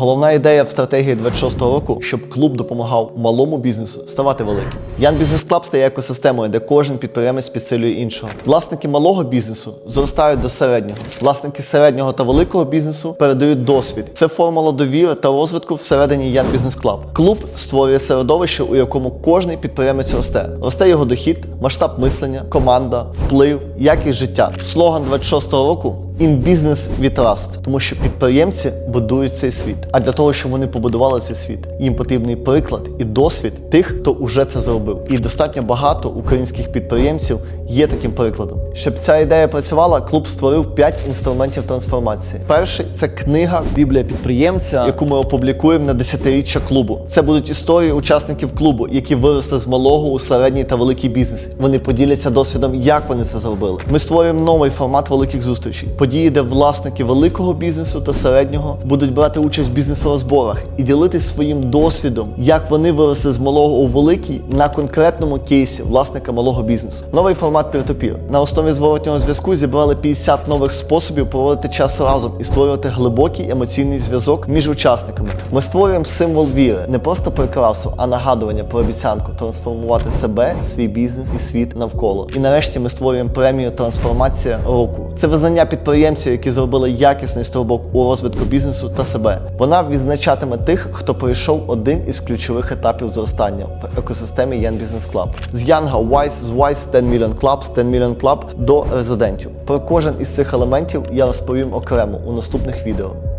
Головна ідея в стратегії 26-го року, щоб клуб допомагав малому бізнесу ставати великим. Ян Бізнес Клаб стає екосистемою, де кожен підприємець підсилює іншого. Власники малого бізнесу зростають до середнього. Власники середнього та великого бізнесу передають досвід. Це формула довіри та розвитку всередині Ян Бізнес Клаб. Клуб створює середовище, у якому кожний підприємець росте. Росте його дохід, масштаб мислення, команда, вплив, якість життя. Слоган 26-го року In business we trust, тому що підприємці будують цей світ. А для того, щоб вони побудували цей світ, їм потрібний приклад і досвід тих, хто уже це зробив. І достатньо багато українських підприємців є таким прикладом. Щоб ця ідея працювала, клуб створив 5 інструментів трансформації. Перший це книга Біблія підприємця, яку ми опублікуємо на десятиріччя клубу. Це будуть історії учасників клубу, які виросли з малого у середній та великий бізнес. Вони поділяться досвідом, як вони це зробили. Ми створюємо новий формат великих зустрічей. Події, де власники великого бізнесу та середнього будуть брати участь в бізнес-розборах і ділитись своїм досвідом, як вони виросли з малого у великий на конкретному кейсі власника малого бізнесу. Новий формат peer-to-peer. На основі зворотнього зв'язку зібрали 50 нових способів проводити час разом і створювати глибокий емоційний зв'язок між учасниками. Ми створюємо символ віри, не просто прикрасу, а нагадування про обіцянку трансформувати себе, свій бізнес і світ навколо. І нарешті ми створюємо премію Трансформація року. Це визнання підприємців, які зробили якісний стрибок у розвитку бізнесу та себе. Вона відзначатиме тих, хто пройшов один із ключових етапів зростання в екосистемі Young Business Club. З Янга Wise, з Wise 10 Million Club, з 10 Million Club до резидентів. Про кожен із цих елементів я розповім окремо у наступних відео.